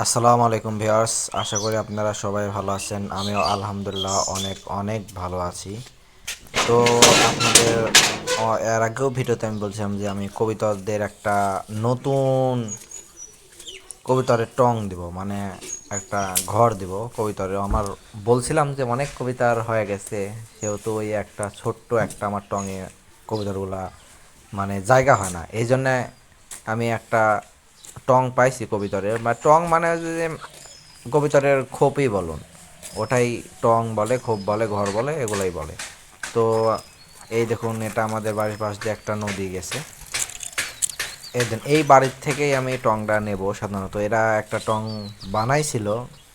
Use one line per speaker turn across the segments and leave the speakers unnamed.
আসসালামু আলাইকুম ভিউয়ার্স, আশা করি আপনারা সবাই ভালো আছেন। আমিও আলহামদুলিল্লাহ অনেক অনেক ভালো আছি। তো আপনাদের এর আগেও ভিডিওতে আমি বলছিলাম যে আমি কবিতাদের একটা নতুন কবিতরের টং দিব মানে একটা ঘর দিব কবিতরে। আমার বলছিলাম যে অনেক কবিতার হয়ে গেছে, সেহেতু ওই একটা ছোট্ট একটা আমার টঙে কবিতাগুলা মানে জায়গা হয় না। এই জন্যে আমি একটা টং পাইছি কবিতরের বা টং মানে যে কবিতরের খোপই বলুন। ওটাই টং বলে, খোপ বলে, ঘর বলে, এগুলাই বলে। তো এই দেখুন, এটা আমাদের বাড়ির পাশ দিয়ে একটা নদী গেছে। এই দেন, এই বাড়ির থেকেই আমি টংটা নেব সাধারণত। এরা একটা টং বানাইছিল,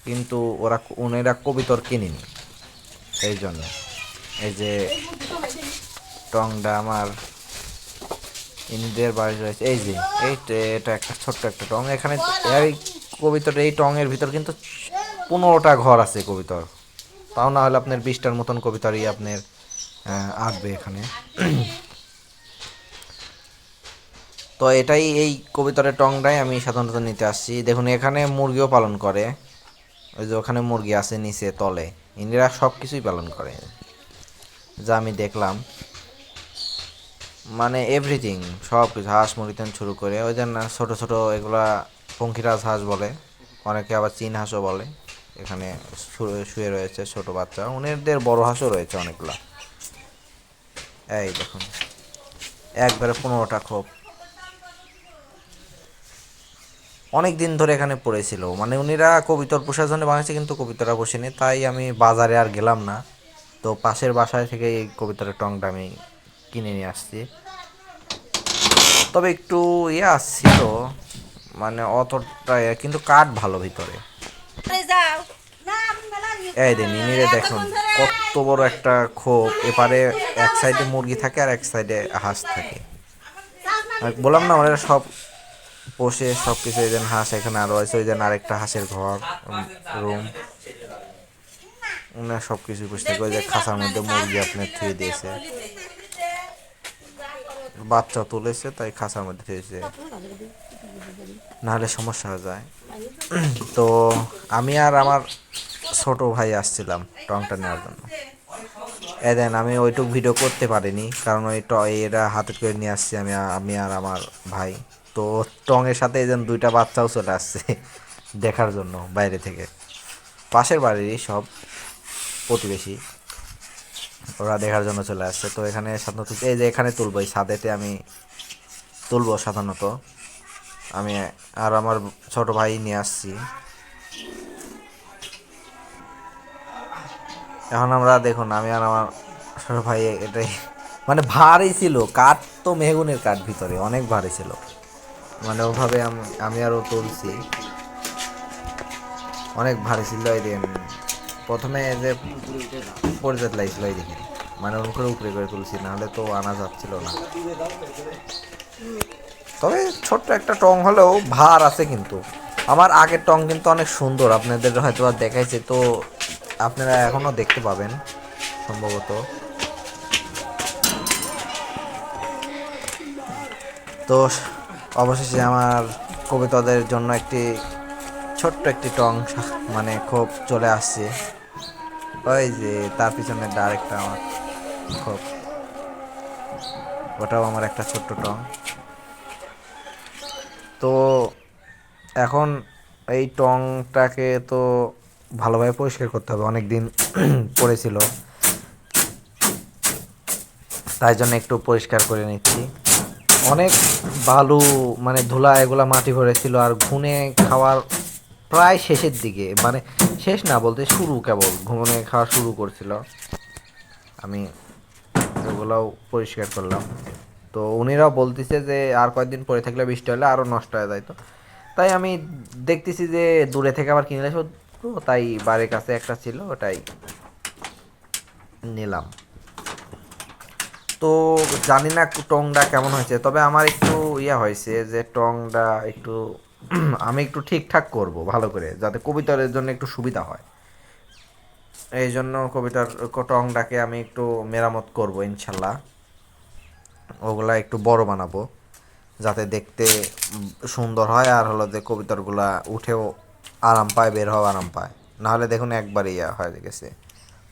কিন্তু ওরা ওনারা কবিতর কিনিনি। এই জন্য। এই যে টংটা আমার ইন্ডিয়ার বাড়ি রয়েছে। এই যে, এই এটা একটা ছোট্ট একটা টং। এখানে এই কবিতর এই টঙের ভিতর কিন্তু পনেরোটা ঘর আছে কবিতর। তাও না হলে আপনার বিশটার মতন কবিতরই আপনার আসবে এখানে। তো এটাই এই কবিতরের টংটাই আমি সাধারণত নিতে আসছি। দেখুন, এখানে মুরগিও পালন করে। ওই যে ওখানে মুরগি আছে নিচে তলে। ইন্দিরা সব কিছুই পালন করে। যা আমি দেখলাম। মানে এভরিথিং সব কিছু হাঁস, মুরগি থেকে শুরু করে, ওই জন্য ছোটো ছোটো এগুলা পঙ্খিরাজ হাঁস বলে, অনেকে আবার চীন হাঁসও বলে, এখানে শুয়ে রয়েছে ছোট বাচ্চা, উনিদের বড় হাঁসও রয়েছে অনেকগুলা। এই দেখুন, একবারে পনেরোটা খোপ। অনেক দিন ধরে এখানে পড়েছিল মানে উনিরা কবিতর পোষার জন্য বানিয়েছে, কিন্তু কবিতরা বসেনি, তাই আমি বাজারে আর গেলাম না। তো পাশের বাসায় থেকে এই কবিতরের টংটা আমি কিনে নিয়ে আসছি। তবে একটু ইয়ে আসছিল মানে অতটা ইয়ে, কিন্তু কাঠ ভালো ভিতরে। এই যে নিনিরে দেখুন কত বড় একটা খোপ। এপারে এক সাইডে মুরগি থাকে আর এক সাইডে হাঁস থাকে। আর বললাম না ওরা সব পোষে সব কিছু এই হাঁস এখানে আরও আছে ওই যেন আরেকটা হাঁসের ঘর রুম। ওনার সব কিছু পুষে থাকে ওই যে খাঁচার মধ্যে মুরগি আপনার থুয়ে দিয়েছে। বাচ্চা তুলেছে, তাই খাঁচার মধ্যে থুয়েছে নাহলে সমস্যা হয়ে যায়। তো আমি আর আমার ছোট ভাই আসছিলাম টংটা নেওয়ার জন্য। এ দেন, আমি ওইটুক ভিডিও করতে পারিনি, কারণ ওই এরা হাতে করে নিয়ে আসছি আমি আমি আর আমার ভাই। তো টঙের সাথে এই যেন দুইটা বাচ্চাও চলে আসছে দেখার জন্য বাইরে থেকে। পাশের বাড়িরই সব প্রতিবেশী। ওরা দেখার জন্য চলে আসছে। তো এখানে সাধারণত এই যে এখানে তুলবো, এই ছাদেতে আমি তুলবো সাধারণত। আমি আর আমার ছোট ভাই নিয়ে আসছি। এখন আমরা দেখুন, আমি আর আমার ছোট ভাই এটাই। মানে ভারী ছিল, কাঠ তো মেহগুনের কাঠ ভিতরে, অনেক ভারী ছিল। মানে ওভাবে আমি আমি আরও তুলছি। অনেক ভারী ছিল, এই প্রথমে যে পরিজাত লাগছিল এই দিকে। মানে ওরকম করে উপরে করে তুলছি, নাহলে তো আনা যাচ্ছিল না। তবে ছোট্ট একটা টং হলেও ভার আছে কিন্তু। আমার আগের টং কিন্তু অনেক সুন্দর, আপনাদের হয়তো আর দেখাইছে, তো আপনারা এখনও দেখতে পাবেন সম্ভবত। তো অবশেষে আমার কবিতাদের জন্য একটি ছোট্ট একটি টং মানে খুব চলে আসছে। ওই যে, তার পিছনে ডাইরেক্ট আমার খুব ওটাও আমার একটা ছোট্ট টং। তো এখন এই টংটাকে তো ভালোভাবে পরিষ্কার করতে হবে। অনেক দিন পড়েছিল। তাই জন্য একটু পরিষ্কার করে নিচ্ছি। অনেক বালু মানে ধুলা এগুলা মাটি ভরেছিল। আর ঘুনে খাওয়ার প্রায় শেষের দিকে মানে শেষ না বলতে শুরু কেবল, ঘুমনে খাওয়া শুরু করছিল। আমি এগুলাও পরিষ্কার করলাম। তো উনিরাও বলতেছে যে, আর কয়েকদিন পরে থাকলে বৃষ্টি হলে আরও নষ্ট হয়ে যায় তো। তাই আমি দেখতেছি যে, দূরে থেকে আবার কিনলে তো তাই বাড়ির কাছে একটা ছিল, ওটাই নিলাম। তো জানি না টংটা কেমন হয়েছে, তবে আমার একটু ইয়ে হয়েছে যে, টংটা একটু আমি একটু ঠিকঠাক করব ভালো করে, যাতে কবিতার জন্য একটু সুবিধা হয়। এই জন্য কবিতার ক- টংটাকে আমি একটু মেরামত করব ইনশাল্লাহ। ওগুলা একটু বড় বানাবো, যাতে দেখতে সুন্দর হয়, আর হলো যে কবিতারগুলা উঠেও আরাম পায়, বের হওয়া আরাম পায়। নাহলে দেখুন একবারই হয়ে গেছে।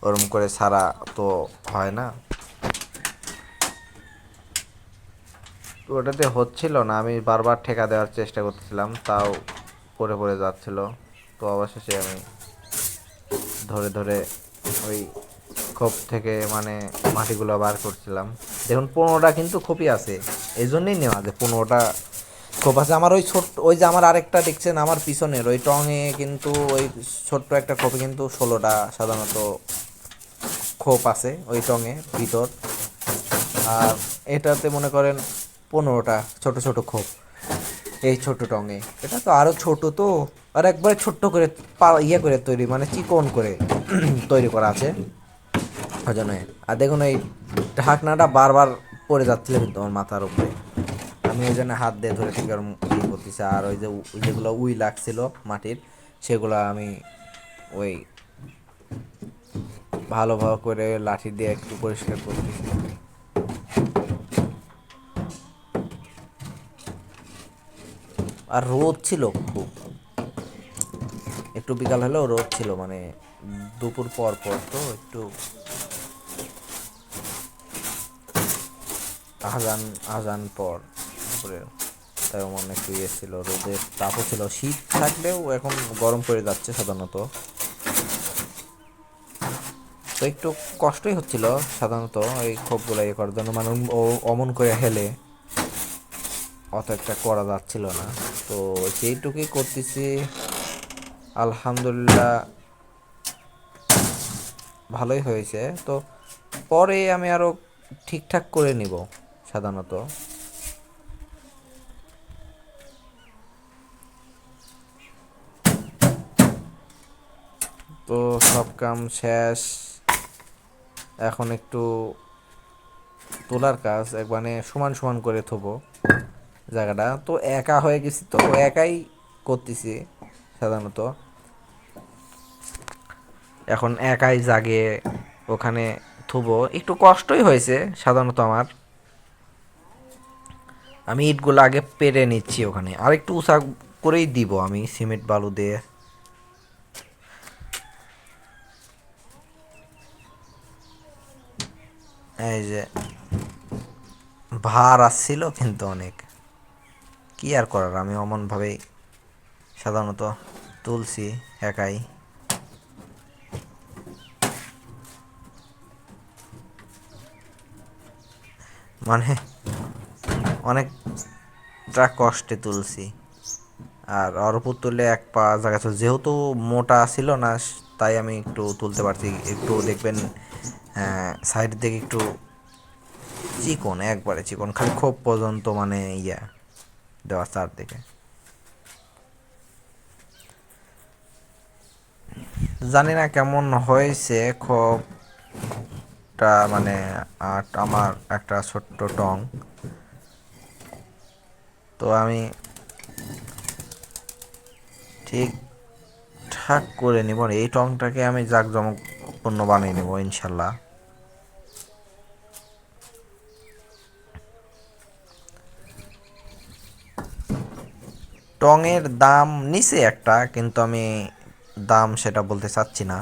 ওরম করে সারা তো হয় না। তো ওটাতে হচ্ছিল না, আমি বারবার ঠেকা দেওয়ার চেষ্টা করতেছিলাম, তাও পড়ে পড়ে যাচ্ছিল। তো অবশেষে আমি ধরে ধরে ওই খোপ থেকে মানে মাটিগুলো বার করছিলাম। দেখুন, পনেরোটা কিন্তু খোপই আছে এই জন্যই নেওয়া যে পনেরোটা খোপ আছে। আমার ওই ছোট্ট ওই যে আমার আরেকটা দেখছেন, আমার পিছনের, ওই টঙে কিন্তু ওই ছোট্ট একটা খোপে কিন্তু ষোলোটা সাধারণত খোপ আছে, ওই টঙে ভিতর। আর এটাতে মনে করেন পনেরোটা ছোট ছোট খোপ। এই ছোট টঙে। এটা তো আরও ছোট তো। আর একবারে ছোট্ট করে ইয়ে করে তৈরি মানে চিকন করে তৈরি করা আছে। ওই আর দেখুন এই ঢাকনাটা বারবার পড়ে যাচ্ছিল কিন্তু আমার মাথার উপরে। আমি ওই জন্য হাত দিয়ে ধরে ঠিক করতেছি। আর ওই যে যেগুলো উই লাগছিল মাটির, সেগুলো আমি ওই ভালোভাবে করে লাঠি দিয়ে একটু পরিষ্কার করতেছি। আর রোদ ছিল খুব। একটু বিকাল হলেও রোদ ছিল মানে দুপুর পর পর তো একটু আজান আজান পর দুপুরে। তাই মনে একটু ইয়ে ছিল, রোদের তাপও ছিল। শীত থাকলেও এখন গরম পড়ে যাচ্ছে সাধারণত। তো একটু কষ্টই হচ্ছিল সাধারণত এই খোপগুলো ইয়ে করার জন্য মানে অমন করে হেলে। অত একটা করা যাচ্ছিল না। তো যেইটুকুই করতেছি। আলহামদুলিল্লাহ ভালোই হয়েছে। তো পরে আমি আরও ঠিকঠাক করে নিব সাধারণত। তো সব কাম শেষ। এখন একটু তোলার কাজ এক মানে সমান সমান করে থবো। জায়গাটা। তো একা হয়ে গেছি তো একাই করতেছি সাধারণত। এখন একাই জাগে, ওখানে থুবো। একটু কষ্টই হয়েছে সাধারণত আমার। আমি ইটগুলো আগে পেরে নিচ্ছি ওখানে। আর একটু উঁচা করেই দিব আমি, সিমেন্ট বালু দিয়ে। এই যে, ভার আসছিল কিন্তু অনেক। কি আর করার? আমি অমনভাবেই সাধারণত তুলছি একাই। মানে অনেকটা কষ্টে তুলছি আর ওর উপর তুললে এক পা জায়গা ছিল। যেহেতু মোটা ছিল না, তাই আমি একটু তুলতে পারছি। একটু দেখবেন সাইড থেকে একটু চিকন, একবারে চিকন, খালি খুব পর্যন্ত মানে ইয়া। দেওয়া চারদিকে জানি না কেমন হয়েছে খোপটা মানে আমার একটা ছোট্ট টং। তো আমি ঠিক ঠাক করে নিব এই টংটাকে আমি জাঁকজমকপূর্ণ বানিয়ে নেব, ইনশাল্লাহ। টঙের দাম নিচে একটা, কিন্তু আমি দাম সেটা বলতে চাচ্ছি না।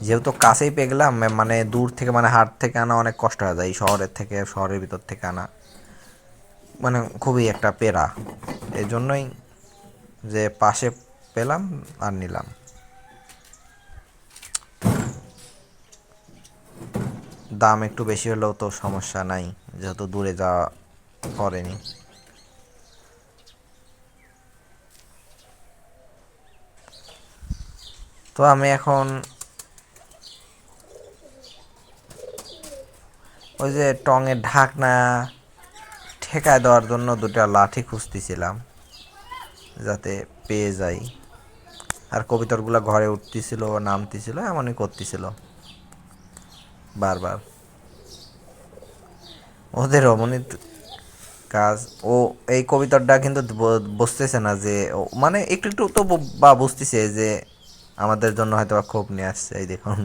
যেহেতু কাছেই পেয়ে গেলাম মানে দূর থেকে মানে হাট থেকে আনা অনেক কষ্ট হয়ে যায় শহরের থেকে, শহরের ভিতর থেকে আনা। মানে খুবই একটা পেরা এই জন্যই যে পাশে পেলাম আর নিলাম। দাম একটু বেশি হলেও তো সমস্যা নাই, যেহেতু দূরে যাওয়া পড়েনি তো আমি এখন ওই যে টঙের ঢাকনা ঠেকায় দেওয়ার জন্য দুটা লাঠি খুঁজতেছিলাম, যাতে পেয়ে যাই। আর কবিতরগুলো ঘরে উঠতেছিল, নামতেছিল, এমনই করতেছিল। বারবার। ওদের অমনি কাজ। ও এই কবিতাটা কিন্তু বুঝতেছে না যে মানে একটু একটু তো বা বুঝতেছে যে আমাদের জন্য হয়তো বা ক্ষোভ নিয়ে আসছে, এই দেখুন।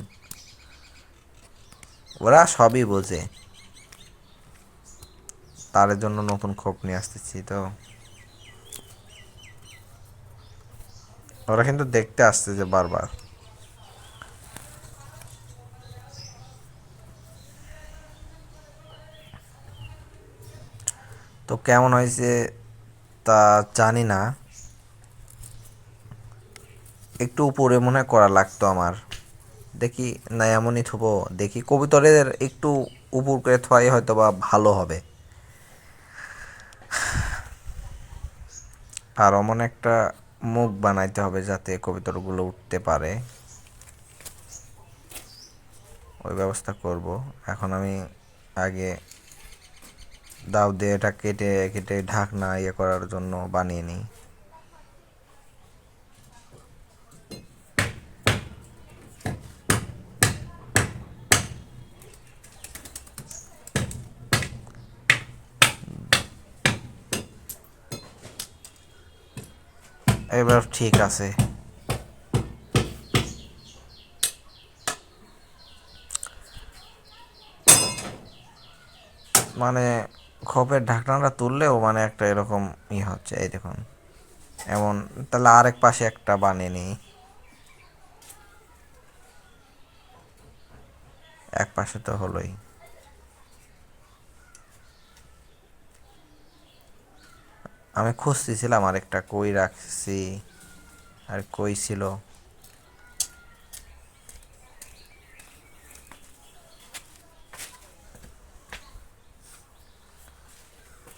ওরা সবই বোঝে। তার জন্য নতুন ক্ষোভ নিয়ে আসতেছি তো। ওরা কিন্তু দেখতে আসতেছে বারবার। তো কেমন হয়েছে তা জানি না। একটু উপরে মনে করা লাগতো আমার। দেখি না এমনই থুবো, দেখি কবিতরের একটু উপর করে থোয়াই হয়তো বা ভালো হবে। আর এমন একটা মুখ বানাইতে হবে যাতে কবিতরগুলো উঠতে পারে। ওই ব্যবস্থা করব। এখন আমি আগে দাও দিয়ে এটা কেটে কেটে ঢাকনা ইয়ে করার জন্য বানিয়ে নিই। এবার ঠিক আছে। মানে খোপের ঢাকনাটা তুললেও মানে একটা এরকম ই হচ্ছে, এই দেখুন। এমন, তাহলে আরেক পাশে একটা বানিয়ে নিই। এক পাশে তো হলোই। আমি খুঁজতেছিলাম আরেকটা, কই রাখছি, আর কই ছিল?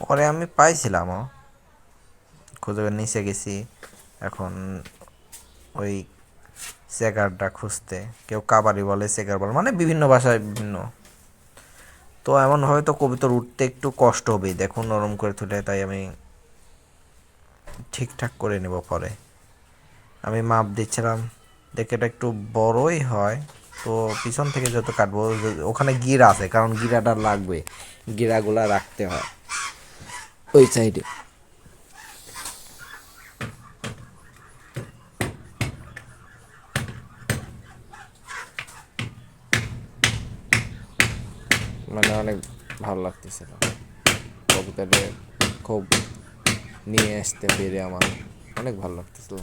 পরে আমি পাইছিলামও খুঁজে নিচে গেছি, এখন ওই চেকারটা খুঁজতে, কেউ কাবারি বলে, চেকার বলে মানে বিভিন্ন ভাষায় বিভিন্ন। তো এমন হয়তো কবিতর উঠতে একটু কষ্ট হবে দেখুন নরম করে তুলে, তাই আমি ঠিকঠাক করে নেব পরে। আমি মাপ দিচ্ছিলাম, দেখে এটা একটু বড়ই হয়, তো পিছন থেকে যত কাটবো, ওখানে গিরা আছে, কারণ গিরাটা লাগবে, গিরাগুলা রাখতে হয়। ওই সাইডে। মানে অনেক ভালো লাগতেছিল কবিতাটা খুব নিয়ে আসতে পেরে আমার অনেক ভালো লাগতেছিল।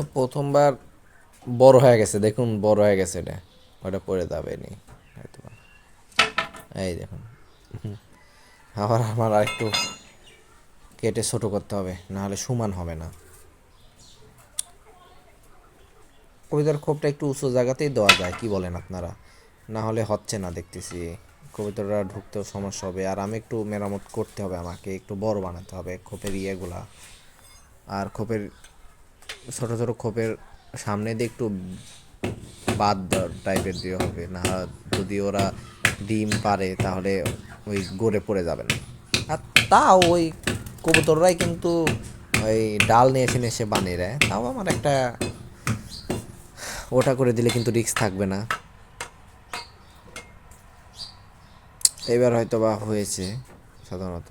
তো প্রথমবার বড় হয়ে গেছে। দেখুন, বড় হয়ে গেছে এটা। ওটা পড়ে যাবে নি। হয়তো এই দেখুন। আবার আমার আরেকটু কেটে ছোট করতে হবে না হলে সমান হবে না। কবিতার খোপটা একটু উঁচু জায়গাতেই দেওয়া যায়, কি বলেন আপনারা? না হলে হচ্ছে না দেখতেছি। কবিতাটা ঢুকতেও সমস্যা হবে। আর আমি একটু মেরামত করতে হবে আমাকে, একটু বড় বানাতে হবে খোপের ইয়েগুলা। আর খোপের ছোট ছোট খোপের সামনে দিয়ে একটু বাদ টাইপের দিয়ে হবে। না যদি ওরা ডিম পারে, তাহলে ওই গড়ে পড়ে যাবে না। আর তাও ওই কবুতররাই কিন্তু ওই ডাল নিয়ে এসে নিয়ে এসে বানিয়ে দেয়। তাও আমার একটা ওটা করে দিলে কিন্তু রিস্ক থাকবে না। এবার হয়তো বা হয়েছে সাধারণত।